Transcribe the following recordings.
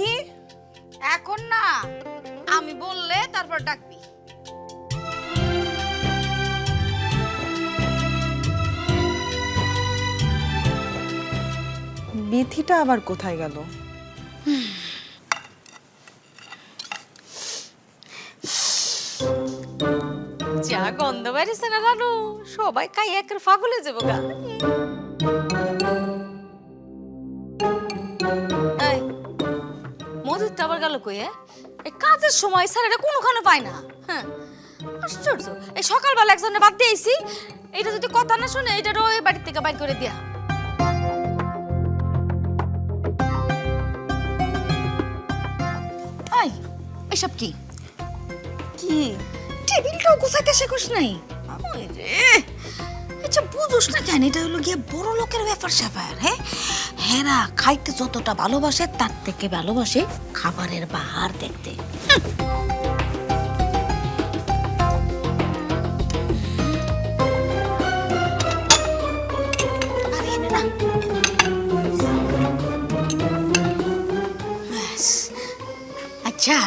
ডাকি এখন না আমি বললে তারপর ডাকবি। বিথিটা আবার কোথায় গেল? যা গন্ধ বেরিয়েছে না রানু সবাই খাই একের ফাগলে যাব গা। এই, আবার গেল কই হ্যাঁ? এই কাজের সময় স্যার এটা কোনোখানে পায় না। হ্যাঁ আশ্চর্য। এই সকালবেলা একজনের বাদ দিয়েছি এটা যদি কথা না শুনে এটা ওই বাড়ির থেকে বাইর করে দিয়া। এই এসব কি? কি? টেবিলটাও গোছাইতে শেখোস নাই? রে আচ্ছা বুঝোস না কেন, এটা হলো গিয়ে বড় লোকের ব্যাপার স্যাপার হ্যাঁ? হেরা খাইতে যতটা ভালোবাসে, তার থেকে ভালোবাসে খাবারের বাহার দেখতে। আচ্ছা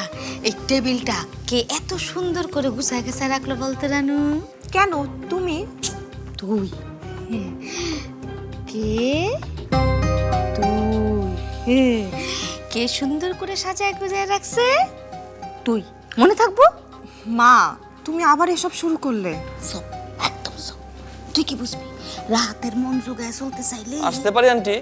এই টেবিলটা কে এত সুন্দর করে গুছায় গেছে রাখল বলতে রানু? কেন, তুমি? তুই কে? তুই কে সুন্দর করে সাজায় গুজায় রাখছে? তুই মনে থাকব? মা তুমি আবার এসব শুরু করলে। সব একদম সব। তুই কি বুঝবি? রাতের মন জোগায় চলতে চাইলে আসতে পারি আন্টি।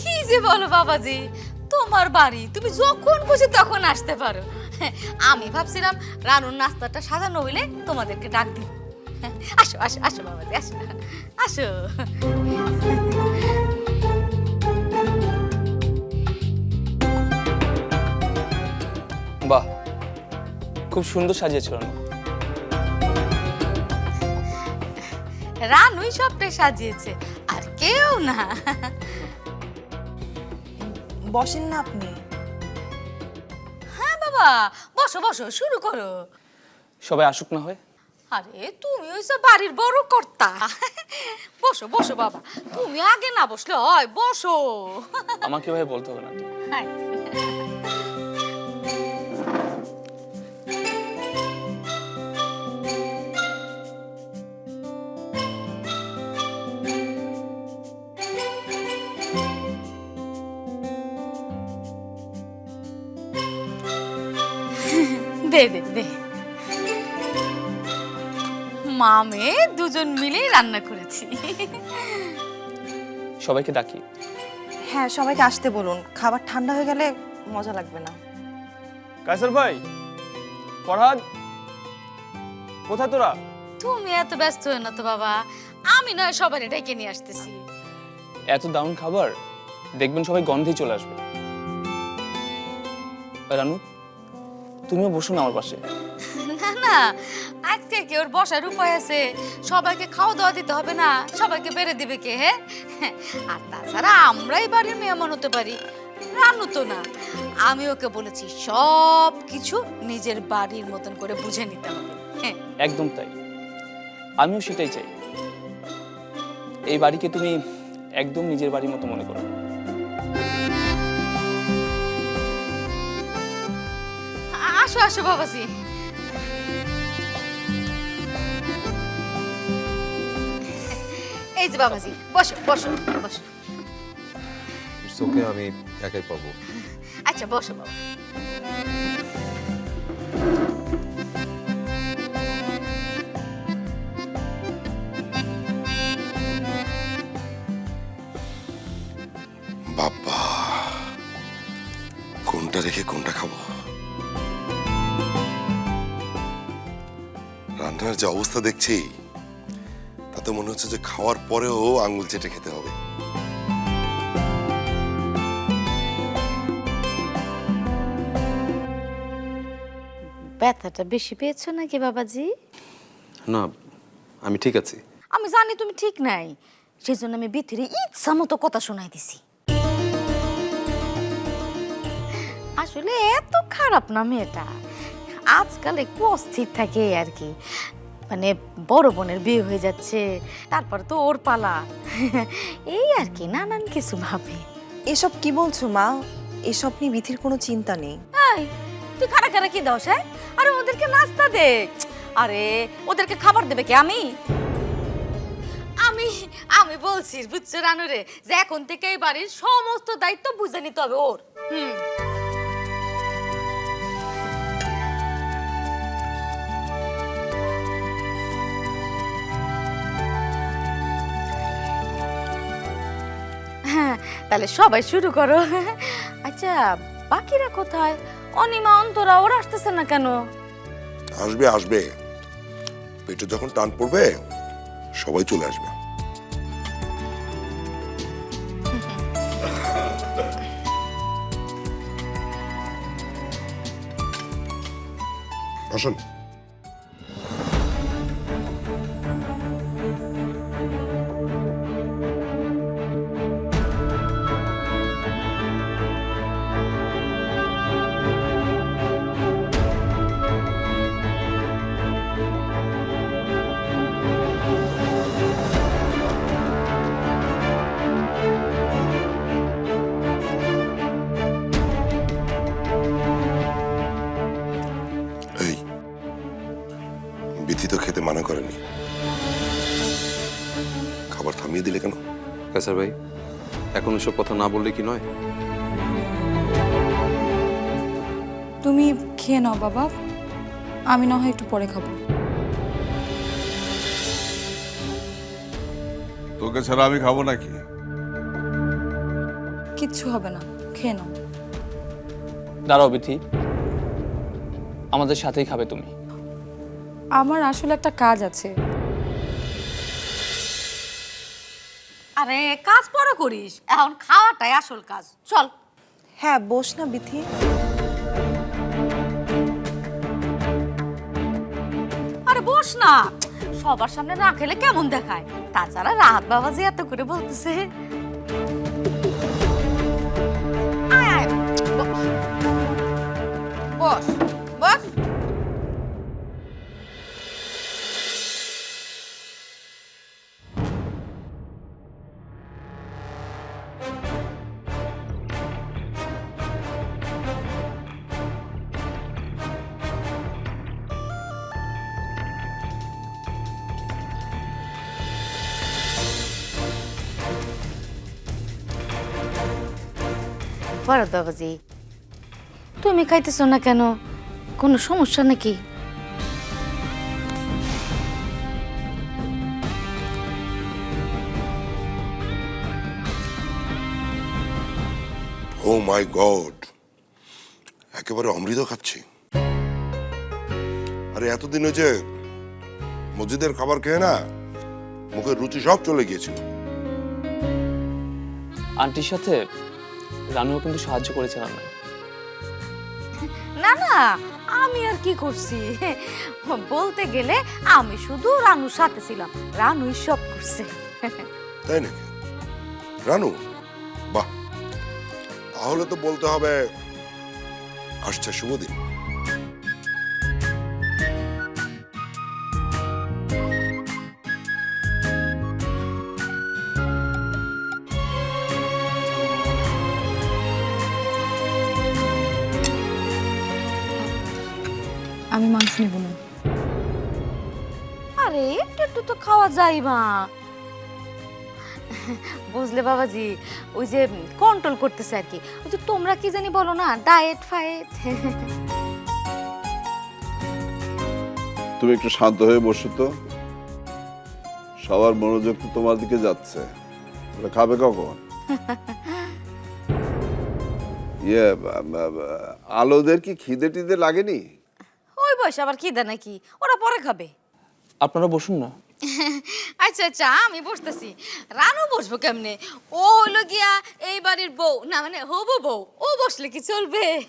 কি যে বলো বাবাজি? তোমার বাড়ি তুমি যখন খুশি তখন আসতে পারো। আমি ভাবছিলাম রানুর নাস্তাটা সাজানো হইলে তোমাদেরকে ডাক দিব। আসো আসো আসো বাবাজি আসো আসো। বাহ খুব সুন্দর সাজিয়েছো রানু। রানুই সবটাই সাজিয়েছে আর কেউ না। বসেন না আপনি। বসো বসো শুরু করো। সবাই আসুক না হয়। আরে তুমি ওই সব বাড়ির বড় কর্তা। বসো বসো বাবা। তুমি আগে না বসলে হয় বসো। আমাকে ভাই বলতে হবে না। মামে দুজন মিলে রান্না করেছি। সবাইকে ডাকি। হ্যাঁ সবাইকে আসতে বলুন। খাবার ঠান্ডা হয়ে গেলে মজা লাগবে না। কাইসার ভাই ফরহাদ কোথায় তোরা? তুমি এত ব্যস্ত হয়ে না তো বাবা। আমি নয় সবারই ডেকে নিয়ে আসতেছি। এত দারুণ খাবার? দেখবেন সবাই গন্ধেই চলে আসবে। রানু তুমিও বসো না আমার পাশে। না না। আজকে কি ওর বসার উপায় আছে? সবাইকে খাওয়া দাওয়া দিতে হবে না? সবাইকে বেড়ে দিবে কে হ্যাঁ? আর তাছাড়া আমরাই বাড়ির মেহমান হতে পারি। রানু তো না। আমি ওকে বলেছি সব কিছু নিজের বাড়ির মতন করে বুঝে নিতে হবে। হ্যাঁ। একদম তাই। আমিও সেটাই চাই। এই বাড়িকে তুমি একদম নিজের বাড়ির মতো মনে করো। আসো আসো বাবাজি। এই যে বাবাজি বসো বসো বসো। ওকে আমি একাই পাবো আচ্ছা বসো বাবা। বাবা কোনটা রেখে কোনটা খাব? রান্নার যে অবস্থা দেখছি হচ্ছে যে খাওয়ার পরেও আঙ্গুল চেটে খেতে হবে। ব্যথাটা বেশি পেয়েছ নাকি বাবাজি? না আমি ঠিক আছি। আমি জানি তুমি ঠিক নাই। সেই জন্য আমি বিথিরে ইচ্ছা মতো কথা শোনাই দিছি। আসলে এত খারাপ না মেয়েটা। আজকাল একটু অস্থির থাকে আর কি। মানে বড় বোনের বিয়ে হয়ে যাচ্ছে। তারপর তো ওর পালা। এই আর কি নানান কিছু ভাবে। এসব কি বলছো মা? এসব নিয়ে বিথির কোনো চিন্তা নেই। এই তুই খারা খারা কি দশ হ্যাঁ? আরে ওদেরকে নাস্তা দে। আরে ওদেরকে খাবার দেবে কি? আমি? আমি আমি বলছি বুঝছ রানুরে যে এখন থেকে এই বাড়ির সমস্ত দায়িত্ব বুঝে নিতে হবে ওর। হুম। তাহলে সবাই শুরু করো। আচ্ছা বাকিরা কোথায়? অনিমা, অন্তরা, ওরা আসতেছে না কেন? আসবে আসবে। পেটে যখন টান পড়বে, সবাই চলে আসবে। আসুন। কাসার ভাই এখন এসব কথা না বললে কি নয়? তুমি খেয়ে নাও বাবা আমি না হয় একটু পরে খাব। তোকে ছাড়া আমি খাব নাকি? কিচ্ছু হবে না খেয়ে নাও। দাঁড়াও বিথি আমাদের সাথেই খাবে তুমি। আমার আসলে একটা কাজ আছে আরে কাজ পরে করিস। এখন খাওয়াটাই আসল কাজ। চল। হ্যাঁ বস না বিথি। আরে বস না। সবার সামনে না খেলে কেমন দেখায়? তাছাড়া রাহাত বাবা যে এত করে বলতেছে। আয়, আয়, বস। বস। বস। ফরদ বাবাজি তুমি খাইতেছো না কেন? কোনো সমস্যা নাকি? ও মাই গড একেবারে অমৃত খাচ্ছি। আরে এতদিন হয়েছে মসজিদের খাবার খেয়ে না মুখের রুচি সব চলে গিয়েছিল। আন্টির সাথে রানুও কিন্তু সাহায্য করেছে রান্নায় না না আমি আর কি করছি? বলতে গেলে আমি শুধু রানুর সাথে ছিলাম। রানুই সব করছে। তাই নাকি? রানু বাহ। তাহলে তো বলতে হবে আসছে শুভ আমি মাংস নিব না। আরে একটু একটু তো খাওয়া যায় মা। বুঝলে বাবাজি ওই যে কন্ট্রোল করতেছে আর কি। ওই যে তোমরা কি জানি বলো না ডায়েট ফায়েট তুমি একটু শান্ত হয়ে বসো তো। সবার মনোযোগ তো তোমার দিকে যাচ্ছে। খাবে কখন? ইয়ে আলোদের কি খিদে টিদে লাগেনি? বয়সে আবার কি দেয় নাকি? ওরা পরে খাবে। আপনারা বসুন না। আচ্ছা আচ্ছা আমি বসতেছি। রানু বসবো কেমনে? ও হলো গিয়া এই বাড়ির বউ। না মানে হবু বউ। ও বসলে কি চলবে?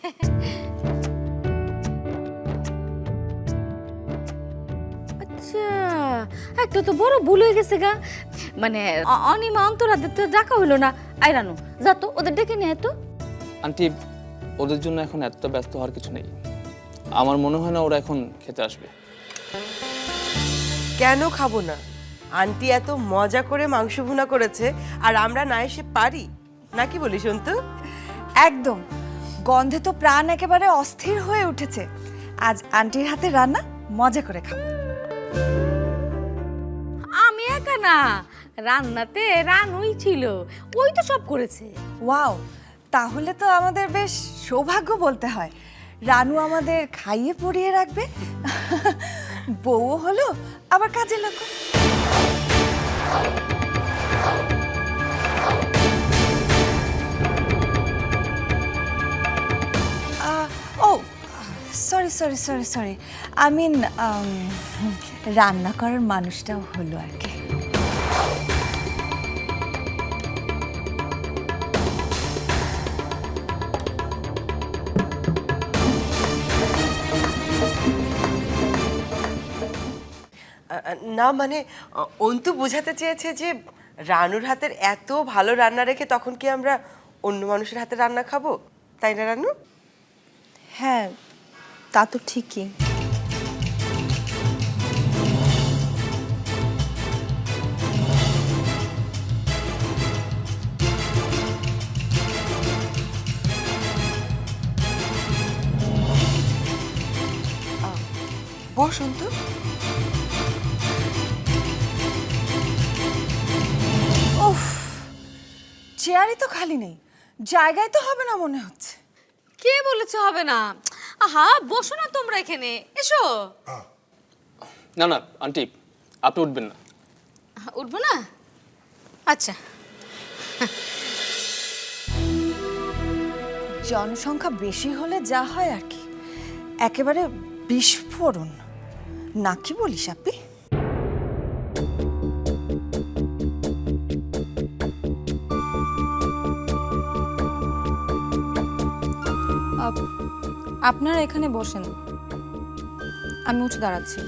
আচ্ছা একটা তো বড় ভুল হয়ে গেছে গা। মানে অনিমা অন্তরাদের তো ডাকা হইল না। আই রানু যা তো ওদের ডেকে নিয়ে তো। আন্টি ওদের জন্য এখন এতটা ব্যস্ত হওয়ার কিছু নেই। আমার মনে হয় না ওরা এখন খেতে আসবে। কেন খাব না? আন্টি এত মজা করে মাংস ভুনা করেছে আর আমরা না এসে পারি? নাকি বলি অন্তু একদম। গন্ধে তো প্রাণ একেবারে অস্থির হয়ে উঠেছে। আজ আন্টির হাতে রান্না মজা করে খাব। আমি একা না। রান্নাতে রানুই ছিল। ওই তো সব করেছে। ওয়াও তাহলে তো আমাদের বেশ সৌভাগ্য বলতে হয়। রানু আমাদের খাইয়ে পরিয়ে রাখবে। বউও হলো আবার কাজে লাগো ও sorry sorry sorry sorry I mean রান্না করার মানুষটাও হলো আর কি। না মানে অন্তু বোঝাতে চেয়েছে যে রানুর হাতের এত ভালো রান্না রেখে তখন কি আমরা অন্য মানুষের হাতে রান্না খাব? তাই না রানু? হ্যাঁ তা তো ঠিকই। বস খালি নেই। জায়গায় তো হবে না মনে হচ্ছে। কে বলেছে হবে না? আহা বসো না তোমরা এখানে। এসো। না না আন্টি আপনি উঠবেন না। উঠবো না? আচ্ছা। জনসংখ্যা বেশি হলে যা হয় আর কি। একেবারে বিস্ফোরণ। না কি বলিস আপনি আপনারা এখানে বসেন। আমি উঠে দাঁড়াচ্ছি।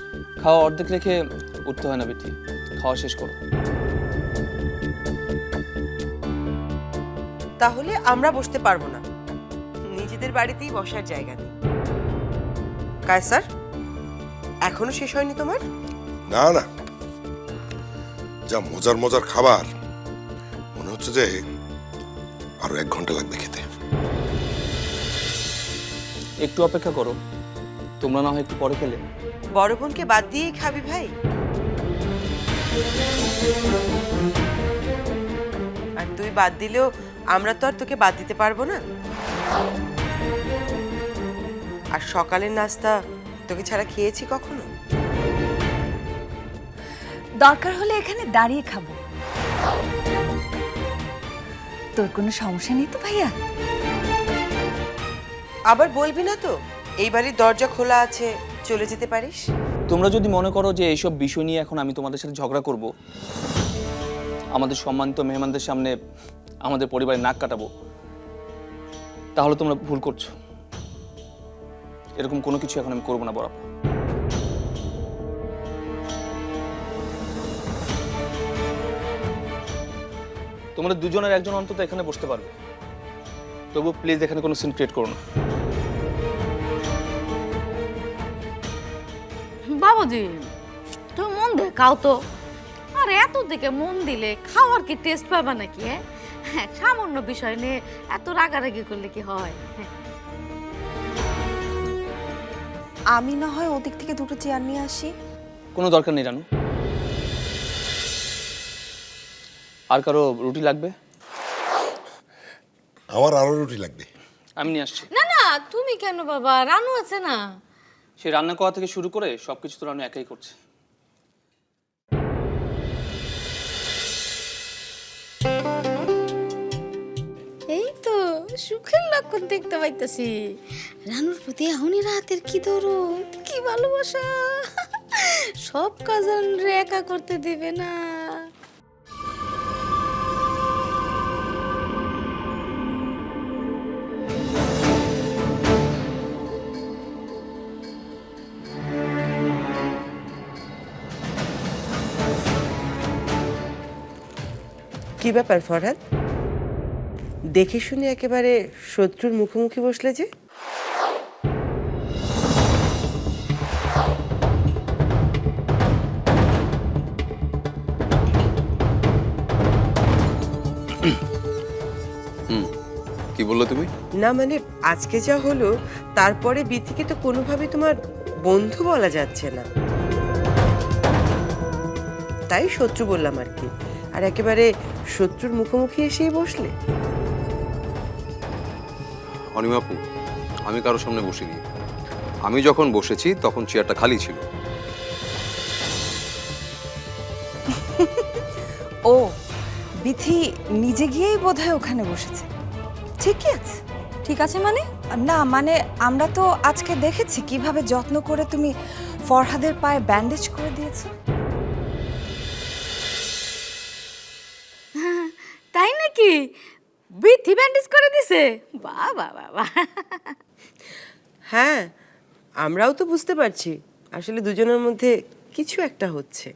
খাওয়া অর্ধেক রেখে উঠতে হয় না বেটি। খাওয়া শেষ করো। তাহলে আমরা বসতে পারব না। নিজেদের বাড়িতেই বসার জায়গা নেই। কায়সার এখনও শেষ হয়নি তোমার? না না। যা মজার মজার খাবার মনে হচ্ছে যে আরও এক ঘণ্টা লাগবে খেতে। একটু অপেক্ষা করো। তোমরা না হয় একটু পরে খেলে। বড় বোনকে বাদ দিয়েই খাবি ভাই। আর তুই বাদ দিলেও আমরা তো আর তোকে বাদ দিতে পারব না। আর সকালের নাস্তা তোকে ছাড়া খেয়েছি কখনো? দরকার হলে এখানে দাঁড়িয়ে খাব। তোর কোনো সমস্যা নেই তো ভাইয়া? আবার বলবি না তো? এই বাড়ির দরজা খোলা আছে, চলে যেতে পারিস? তোমরা যদি মনে করো যে এইসব বিষয় নিয়ে এখন আমি তোমাদের সাথে ঝগড়া করব, আমাদের সম্মানিত মেহমানদের সামনে আমাদের পরিবারের নাক কাটাবো, তাহলে তোমরা ভুল করছ। এরকম কোনো কিছু এখন আমি করব না বরাবর তোমরা দুজনের একজন অন্তত এখানে বসতে পারবে। তবু প্লিজ এখানে কোনো সিন ক্রিয়েট করো না। বাবাজি তুমি মন দিয়ে খাও তো। আর এত দিকে মন দিলে খাওয়ার কি টেস্ট পাবা নাকি হ্যাঁ? হ্যাঁ, সামান্য বিষয় নিয়ে এত রাগারাগি করলে কি হয় হ্যাঁ? আমি না হয় ওদিক থেকে দুটো চেয়ার নিয়ে আসি। কোনো দরকার নেই রানু। আর কারও রুটি লাগবে? আমার আরও রুটি লাগবে। আমি নিয়ে আসছি। না না তুমি কেন বাবা? রানু আছে না। সে রান্না করা থেকে শুরু করে সবকিছু তো রানু একাই করছে। এই তো, সুখের লক্ষণ দেখতে পাইতেছি। রানুর প্রতি এখনই রাতের কি দরদ, কি ভালোবাসা। সব কাজ রে একা করতে দেবে না। কি ব্যাপার ফরহাদ? দেখে শুনে একেবারে শত্রুর মুখোমুখি বসলে যে? কি বলল তুমি? না মানে আজকে যা হলো তারপরে বিথিকে তো কোনোভাবে তোমার বন্ধু বলা যাচ্ছে না। তাই শত্রু বললাম আর কি। আর একেবারে শত্রুর মুখোমুখি এসেই বসলে। অনিমাপু আমি কারোর সামনে বসিনি। আমি যখন বসেছি তখন চেয়ারটা খালি ছিল। ও বিথি নিজে গিয়েই বোধহয় ওখানে বসেছে। ঠিকই আছে। ঠিক আছে মানে? না মানে আমরা তো আজকে দেখেছি কীভাবে যত্ন করে তুমি ফরহাদের পায়ে ব্যান্ডেজ করে দিয়েছ। বৃদ্ধি ব্যান্ডেজ করে দিছে। বাহ বাহ বাহ বাহ হ্যাঁ আমরাও তো বুঝতে পারছি। আসলে দুজনের মধ্যে কিছু একটা হচ্ছে।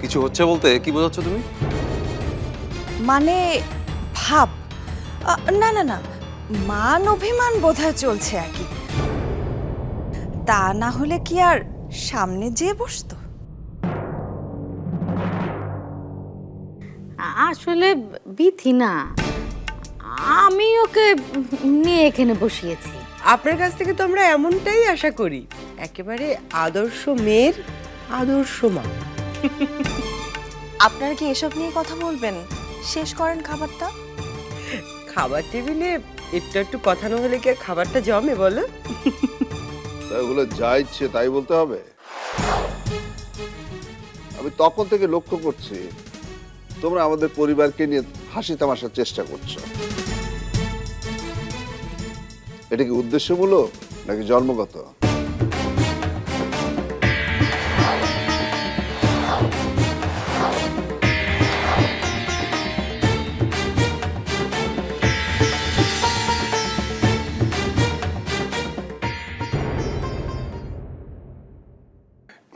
কিছু হচ্ছে বলতে কি বোঝাচ্ছ তুমি? মানে ভাব। আ, না না না। মান অভিমান বোধহয় চলছে আর কি। তা না হলে কি আর সামনে যেয়ে বসতো? আসলে বিথি না। আমি ওকে নিয়ে এখানে বসিয়েছি। আপনার কাছ থেকে তো আমরা এমনটাই আশা করি। একেবারে আদর্শ মেয়ের আদর্শ মা। আপনারা কি এসব নিয়ে কথা বলবেন? শেষ করেন খাবারটা। খাবার টেবিলে একটু একটু কথা না হলে কি আর খাবারটা জমে বলো? তাই ওগুলো যা ইচ্ছে তাই বলতে হবে। আমি তখন থেকে লক্ষ্য করছি তোমরা আমাদের পরিবারকে নিয়ে হাসি তামাশার চেষ্টা করছ। এটা কি উদ্দেশ্যমূলক নাকি জন্মগত?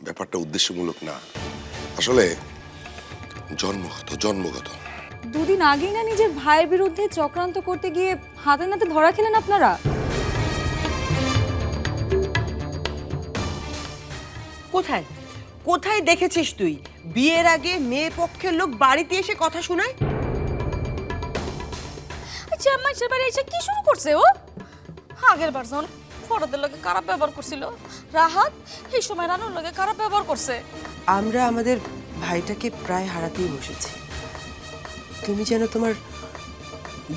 ব্যাপারটা উদ্দেশ্যমূলক না। আসলে জন্মগত জন্মগত। দুদিন আগেই না নিজের ভাইয়ের বিরুদ্ধে চক্রান্ত করতে গিয়ে হাতে নাতে ধরা খেলেন আপনারা? কোথায়? কোথায় দেখেছিস তুই? বিয়ের আগে মেয়ে পক্ষের লোক বাড়িতে এসে কথা শোনায়? আচ্ছা মানুষের বাড়ি এসে কি শুরু করছে ও? আগের বার যখন ফরদের লগে খারাপ ব্যবহার করছিল রাহাত এই সময় রানুর লগে খারাপ ব্যবহার করছে। আমরা আমাদের ভাইটাকে প্রায় হারাতেই বসেছি। তুমি যেন তোমার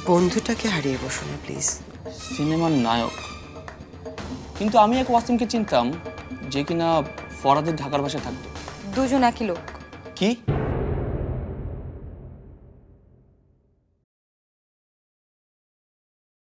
বন্ধুটাকে হারিয়ে বসো না প্লিজ। সিনেমার নায়ক। কিন্তু আমি এক ওয়াসিমকে চিনতাম যে কিনা ফরাদের ঢাকার ভাষায় থাকতো। দুজন একই লোক। কি?